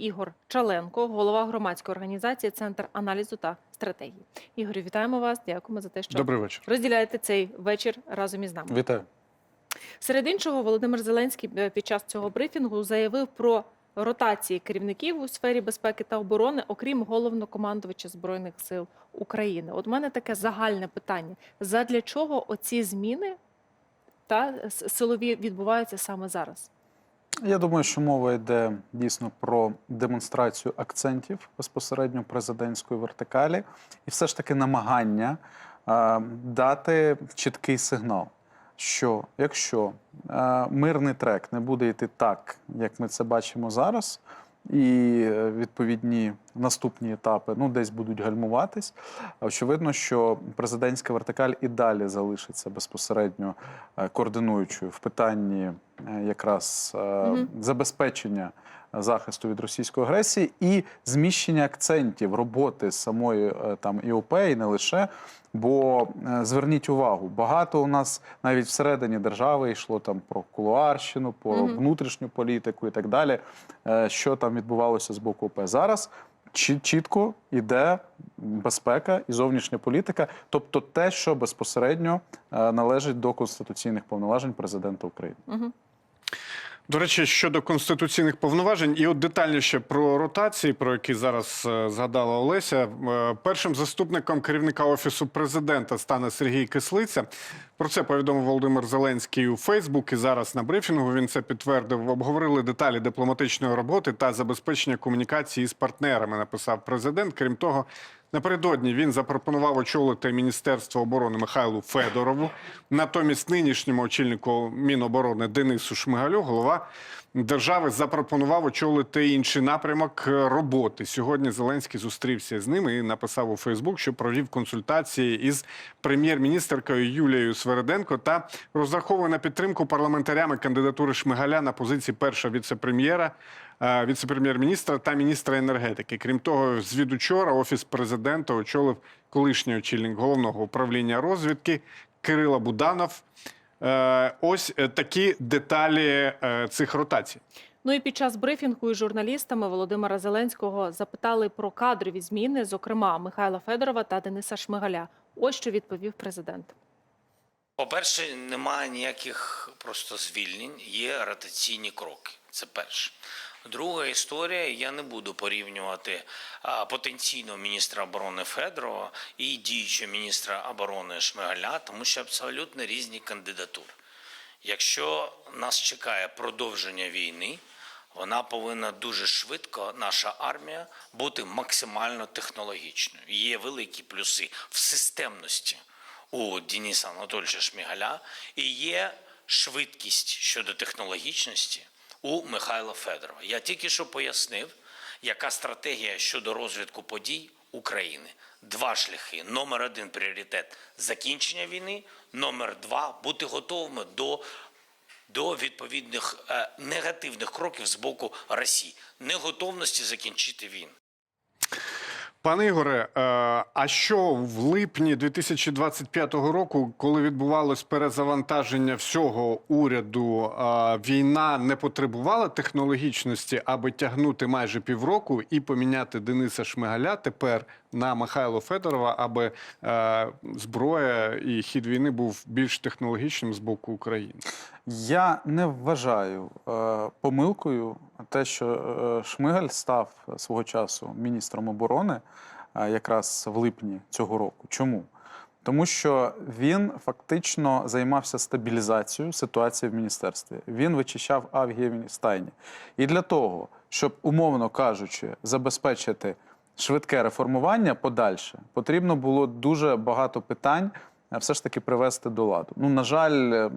Ігор Чаленко, голова громадської організації Центр аналізу та стратегії. Ігорю, вітаємо вас. Дякуємо за те, що Добрий вечір. розділяєте цей вечір разом із нами. Вітаю. Серед іншого, Володимир Зеленський е, під час цього брифінгу заявив про ротації керівників у сфері безпеки та оборони, окрім головнокомандувача збройних сил України. От мене таке загальне питання: задля чого оці зміни та силові відбуваються саме зараз? Я думаю, що мова йде дійсно про демонстрацію акцентів безпосередньо президентської вертикалі, і все ж таки намагання е, дати чіткий сигнал, що якщо е, мирний трек не буде йти так, як ми це бачимо зараз, і е, відповідні наступні етапи ну десь будуть гальмуватись. Очевидно, що президентська вертикаль і далі залишиться безпосередньо е, координуючою в питанні якраз е, Мгм. забезпечення захисту від російської агресії і зміщення акцентів роботи самої е, там ІОП і не лише. Бо зверніть увагу, багато у нас навіть всередині держави йшло там про кулуарщину, про Мгм. внутрішню політику і так далі. Що там відбувалося з боку ОП. Зараз чітко йде безпека і зовнішня політика, тобто те, що безпосередньо належить до конституційних повноважень президента України. Угу. До речі, щодо конституційних повноважень, і от детальніше про ротації, про які зараз е, згадала Олеся. Е, Першим заступником керівника офісу президента стане Сергій Кислиця. Про це повідомив Володимир Зеленський у Фейсбук. І зараз на брифінгу він це підтвердив. Обговорили деталі дипломатичної роботи та забезпечення комунікації з партнерами. Написав президент. Крім того, напередодні він запропонував очолити Міністерство оборони Михайлу Федорову. Натомість нинішньому очільнику Міноборони Денису Шмигалю голова держави запропонував очолити інший напрямок роботи. Сьогодні Зеленський зустрівся з ними і написав у Фейсбук, що провів консультації із прем'єр-міністеркою Юлією Свереденко та розраховує на підтримку парламентарями кандидатури Шмигаля на позиції першого віце-прем'єра. Е, Віце-прем'єр-міністра та міністра енергетики. Крім того, звідучора офіс президента очолив колишній очільник головного управління розвідки Кирила Буданов. Е, Ось е, такі деталі цих ротацій. Ну і під час брифінгу із журналістами Володимира Зеленського запитали про кадрові зміни, зокрема Михайла Федорова та Дениса Шмигаля. Ось що відповів президент. По-перше, немає ніяких просто звільнень, є ротаційні кроки. Це перше. Друга історія, я не буду порівнювати потенційного міністра оборони Федорова і діючого міністра оборони Шмигаля, тому що абсолютно різні кандидатури. Якщо нас чекає продовження війни, вона повинна дуже швидко, наша армія, бути максимально технологічною. Є великі плюси в системності у Дениса Анатольовича Шмигаля і є швидкість щодо технологічності у Михайла Федорова. Я тільки що пояснив, яка стратегія щодо розвитку подій України. Два шляхи. Номер один пріоритет закінчення війни. Номер два бути готовими до до відповідних е, негативних кроків з боку Росії, неготовності закінчити війну. Пане Ігоре, е, а що в липні 2025 року, коли відбувалось перезавантаження всього уряду, е, війна не потребувала технологічності, аби тягнути майже півроку і поміняти Дениса Шмигаля тепер на Михайло Федорова, аби е, зброя і хід війни був більш технологічним з боку України? Я не вважаю е, помилкою те, що е, Шмигаль став свого часу міністром оборони е, якраз в липні цього року. Чому? Тому що він фактично займався стабілізацією ситуації в міністерстві. Він вичищав Авгієві стайні. І для того, щоб, умовно кажучи, забезпечити швидке реформування подальше, потрібно було дуже багато питань е, все ж таки привести до ладу. Ну, на жаль, е,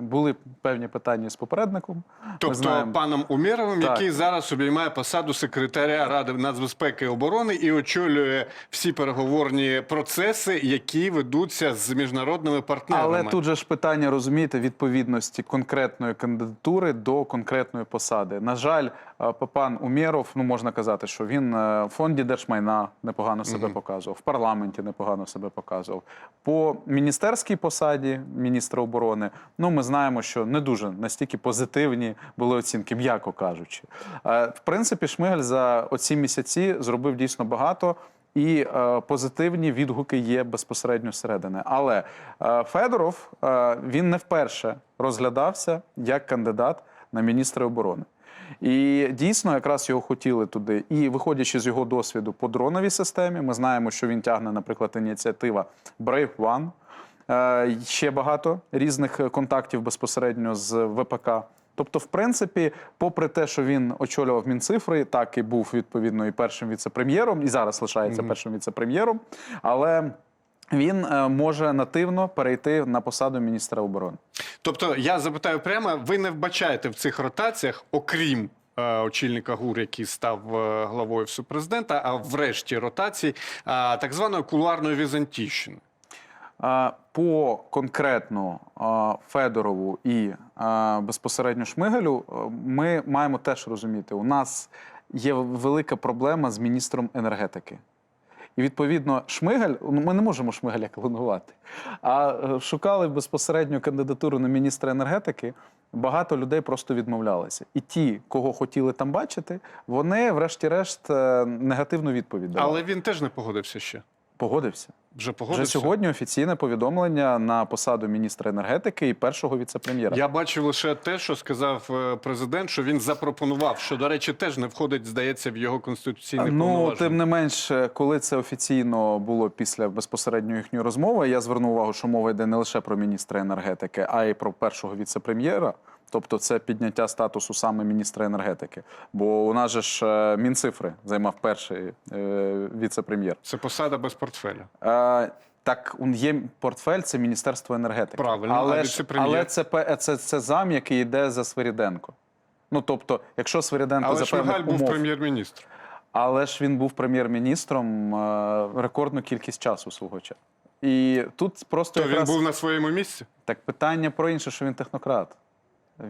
були певні питання з попередником. Тобто знаємо. паном Умєровим, Так. який зараз обіймає посаду секретаря Ради нацбезпеки і оборони і очолює всі переговорні процеси, які ведуться з міжнародними партнерами. Але тут же ж питання розумієте відповідності конкретної кандидатури до конкретної посади. На жаль, пан Умєров, ну можна казати, що він е, в фонді держмайна непогано себе показував, в парламенті непогано себе показував. По міністерській посаді міністра оборони, ну ми знаємо, що не дуже настільки позитивні були оцінки, м'яко кажучи. Е, В принципі, Шмигаль за оці місяці зробив дійсно багато. І е, позитивні відгуки є безпосередньо зсередини. Але е, Федоров е, він не вперше розглядався як кандидат на міністра оборони. І дійсно, якраз його хотіли туди. І виходячи з його досвіду по дроновій системі, ми знаємо, що він тягне, наприклад, ініціатива Brave One. Е, Ще багато різних контактів безпосередньо з ВПК. Тобто, в принципі, попри те, що він очолював Мінцифри, так і був відповідно і першим віце-прем'єром, і зараз лишається першим віце-прем'єром, але він е, може нативно перейти на посаду міністра оборони. Тобто, я запитаю прямо, ви не вбачаєте в цих ротаціях, окрім е, очільника ГУР, який став е, главою Офісу президента, а врешті ротацій, е, так званої кулуарної візантійщини. А, По конкретно а, Федорову і безпосередньо Шмигалю ми маємо теж розуміти, у нас є велика проблема з міністром енергетики. І відповідно, Шмигаль, ну, ми не можемо Шмигаля клонувати. А е, шукали безпосередньо кандидатуру на міністра енергетики. Багато людей просто відмовлялися. І ті, кого хотіли там бачити, вони, врешті-решт, е, негативну відповідь дали. Але він теж не погодився ще. Погодився. Вже погодився. Вже сьогодні офіційне повідомлення на посаду міністра енергетики і першого віце-прем'єра. Я бачив лише те, що сказав е, президент, що він запропонував, що, до речі, теж не входить, здається, в його конституційне Ну, тим не менш, коли це офіційно було після безпосередньо їхньої розмови, я звернув увагу, що мова йде не лише про міністра енергетики, а й про першого віце-прем'єра. Тобто це підняття статусу саме міністра енергетики. Бо у нас же ж е, Мінцифри займав перший е, віце-прем'єр. Це посада без портфеля. Е, так, є портфель, це Міністерство енергетики. Правильно, але, ж, але це, пе- це, це зам, який йде за Свиріденко. Ну тобто, якщо Свиріденко Але за певних був прем'єр-міністр. але ж він був прем'єр-міністром е, рекордну кількість часу свого часу. І тут просто То він був на своєму місці. так питання про інше, що він технократ.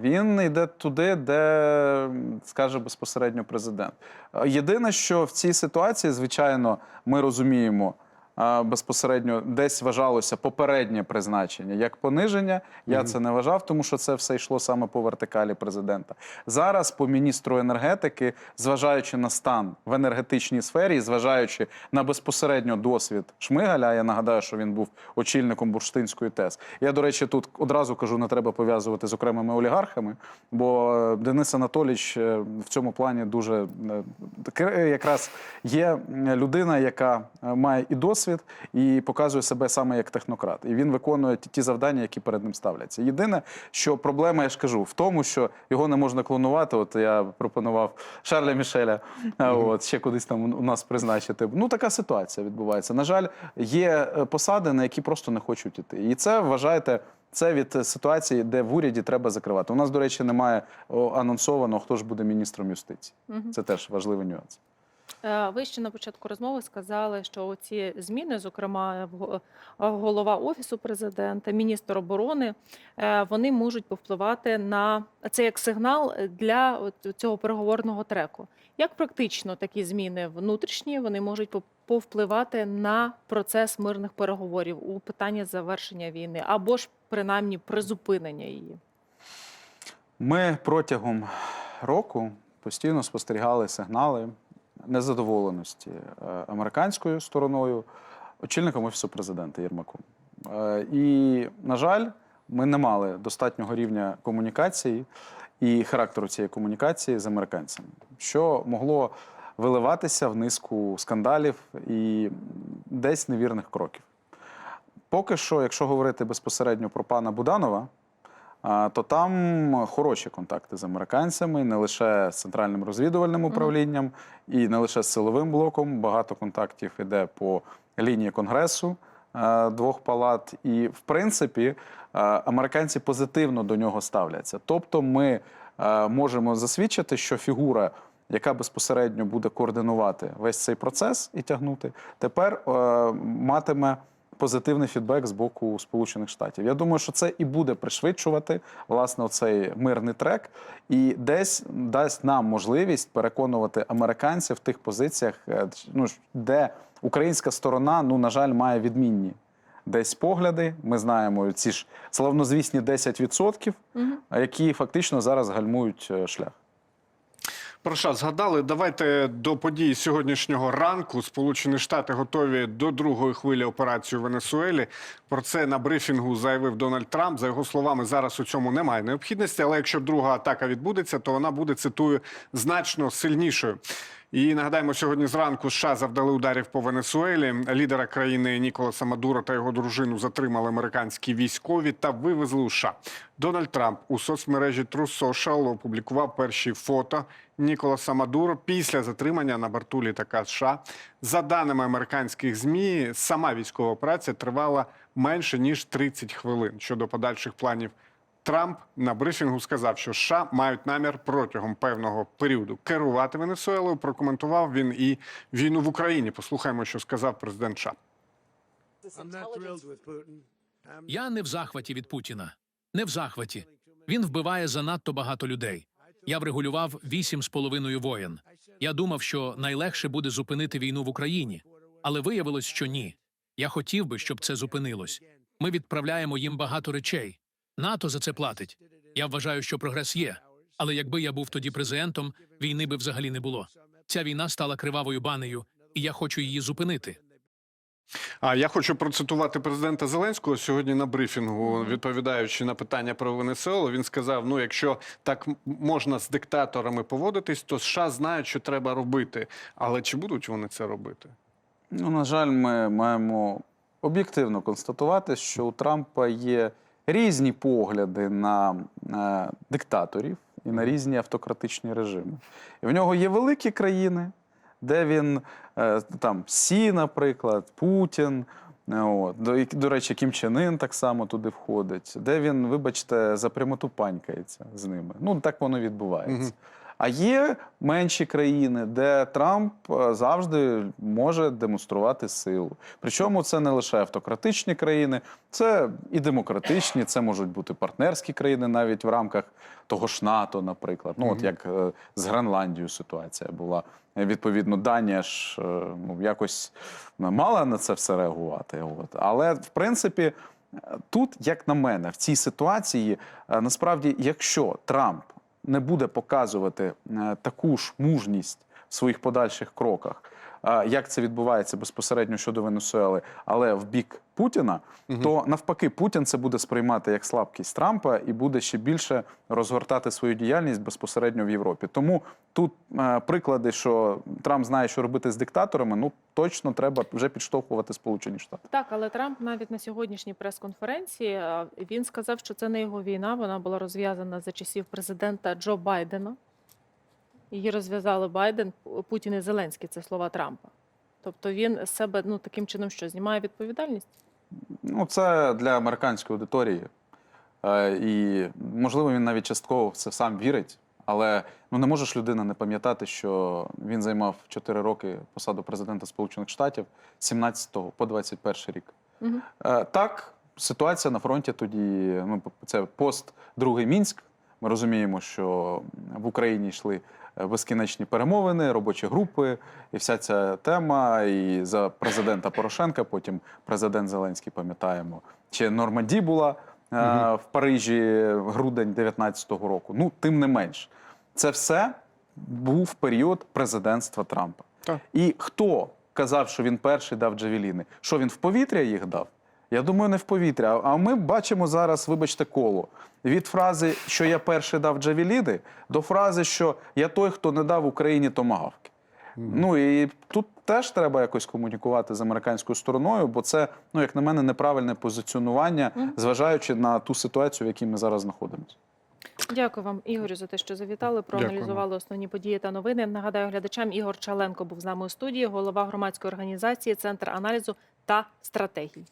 Він йде туди, де скаже безпосередньо президент. Е, Єдине, що в цій ситуації, звичайно, ми розуміємо. Безпосередньо десь вважалося попереднє призначення як пониження. Я це не вважав, тому що це все йшло саме по вертикалі президента. Зараз по міністру енергетики, зважаючи на стан в енергетичній сфері, зважаючи на безпосередньо досвід Шмигаля, я нагадаю, що він був очільником Бурштинської ТЕС. Я, до речі, тут одразу кажу, не треба пов'язувати з окремими олігархами, бо е, Денис Анатолійович е, в цьому плані дуже е, якраз є людина, яка має і досвід, і показує себе саме як технократ. І він виконує ті- завдання, які перед ним ставляться. Єдине, що проблема, я ж кажу, в тому, що його не можна клонувати. От я пропонував Шарля Мішеля, от ще кудись там у нас призначити. Ну така ситуація відбувається. На жаль, є е, посади, на які просто не хочуть іти. І це вважайте. Це від ситуації, де в уряді треба закривати. У нас, до речі, немає анонсовано, хто ж буде міністром юстиції. Це теж важливий нюанс. Е, Ви ще на початку розмови сказали, що ці зміни, зокрема в голова офісу президента, міністр оборони, е, вони можуть повпливати на це як сигнал для цього переговорного треку. Як практично такі зміни внутрішні вони можуть повпливати на процес мирних переговорів у питанні завершення війни або ж принаймні призупинення її? Ми протягом року постійно спостерігали сигнали незадоволеності е, американською стороною, очільником офісу президента Єрмаком. Е, І, на жаль, ми не мали достатнього рівня комунікації і характеру цієї комунікації з американцями, що могло виливатися в низку скандалів і десь невірних кроків. Поки що, якщо говорити безпосередньо про пана Буданова, то там хороші контакти з американцями, не лише з центральним розвідувальним управлінням, і не лише з силовим блоком. Багато контактів іде по лінії конгресу е, двох палат. І, в принципі, е, американці позитивно до нього ставляться. Тобто, ми е, можемо засвідчити, що фігура. Яка безпосередньо буде координувати весь цей процес і тягнути, тепер матиме позитивний фідбек з боку Сполучених Штатів. Я думаю, що це і буде пришвидшувати власне цей мирний трек, і десь дасть нам можливість переконувати американців в тих позиціях, е, ну де українська сторона, ну на жаль, має відмінні десь погляди. Ми знаємо ці ж славнозвісні 10%, Мгм. які фактично зараз гальмують е, шлях. Про що згадали? Давайте до подій сьогоднішнього ранку. Сполучені Штати готові до другої хвилі операції у Венесуелі. Про це на брифінгу заявив Дональд Трамп. За його словами, зараз у цьому немає необхідності. Але якщо друга атака відбудеться, то вона буде цитую значно сильнішою. І нагадаємо, сьогодні зранку США завдали ударів по Венесуелі. Лідера країни Ніколаса Мадуро та його дружину затримали американські військові та вивезли у США. Дональд Трамп у соцмережі True Social опублікував перші фото Ніколаса Мадуро після затримання на борту літака США. За даними американських змі, сама військова операція тривала менше ніж 30 хвилин. Щодо подальших планів Трамп на брифінгу сказав, що США мають намір протягом певного періоду керувати Венесуелою. Прокоментував він і війну в Україні. Послухаємо, що сказав президент США. Я не в захваті від Путіна. Не в захваті. Він вбиває занадто багато людей. Я врегулював вісім з половиною воєн. Я думав, що найлегше буде зупинити війну в Україні, але виявилось, що ні. Я хотів би, щоб це зупинилось. Ми відправляємо їм багато речей. НАТО за це платить. Я вважаю, що прогрес є. Але якби я був тоді президентом, війни би взагалі не було. Ця війна стала кривавою банею, і я хочу її зупинити. А я хочу процитувати президента Зеленського сьогодні на брифінгу, відповідаючи на питання про Венесуелу. Він сказав: ну, якщо так можна з диктаторами поводитись, то США знають, що треба робити. Але чи будуть вони це робити? Ну, на жаль, ми маємо об'єктивно констатувати, що у Трампа є різні погляди на е, диктаторів і на різні автократичні режими. І в нього є великі країни, де він е, там Сі, наприклад, Путін. е, От. До, до речі, Кім Чен Ын так само туди входить, де він, вибачте, за прямоту панькається з ними. Ну, так воно відбувається. Мгм. А є менші країни, де Трамп е, завжди може демонструвати силу. Причому це не лише автократичні країни, це і демократичні, це можуть бути партнерські країни навіть в рамках того ж НАТО, наприклад. Ну, от як е, з Гренландією ситуація була. Відповідно, Данія ж е, ну, якось мала на це все реагувати. От. Але в принципі, тут, як на мене, в цій ситуації, насправді, якщо Трамп не буде показувати е, таку ж мужність в своїх подальших кроках, як це відбувається безпосередньо щодо Венесуели, але в бік Путіна, то навпаки, Путін це буде сприймати як слабкість Трампа і буде ще більше розгортати свою діяльність безпосередньо в Європі. Тому тут е, приклади, що Трамп знає, що робити з диктаторами, ну точно треба вже підштовхувати Сполучені Штати. Так, але Трамп навіть на сьогоднішній прес-конференції е, він сказав, що це не його війна. Вона була розв'язана за часів президента Джо Байдена. Її розв'язали Байден, Путін і Зеленський. Це слова Трампа. Тобто він з себе ну таким чином, що знімає відповідальність. Ну, це для американської аудиторії. Е, і, можливо, він навіть частково в це сам вірить. Але ну, не може ж людина не пам'ятати, що він займав 4 роки посаду президента Сполучених Штатів з 17 по 21 рік. Мгм. Е, Так, ситуація на фронті тоді, ну, це пост другий Мінськ. Ми розуміємо, що в Україні йшли безкінечні перемовини, робочі групи, і вся ця тема. І за президента Порошенка, потім президент Зеленський, пам'ятаємо, чи Норманді була е, в Парижі грудень 19-го року. Ну, тим не менш, це все був період президентства Трампа. Так. І хто казав, що він перший дав джавеліни? Що він в повітря їх дав? Я думаю, не в повітря. А ми бачимо зараз, вибачте, коло від фрази, що я перший дав джавеліни, до фрази, що я той, хто не дав Україні томагавки. Ну і тут теж треба якось комунікувати з американською стороною, бо це, ну як на мене, неправильне позиціонування, зважаючи на ту ситуацію, в якій ми зараз знаходимося. Дякую вам, Ігорю, за те, що завітали. Проаналізували основні події та новини. Нагадаю глядачам, Ігор Чаленко був з нами у студії, голова громадської організації Центр аналізу та стратегій.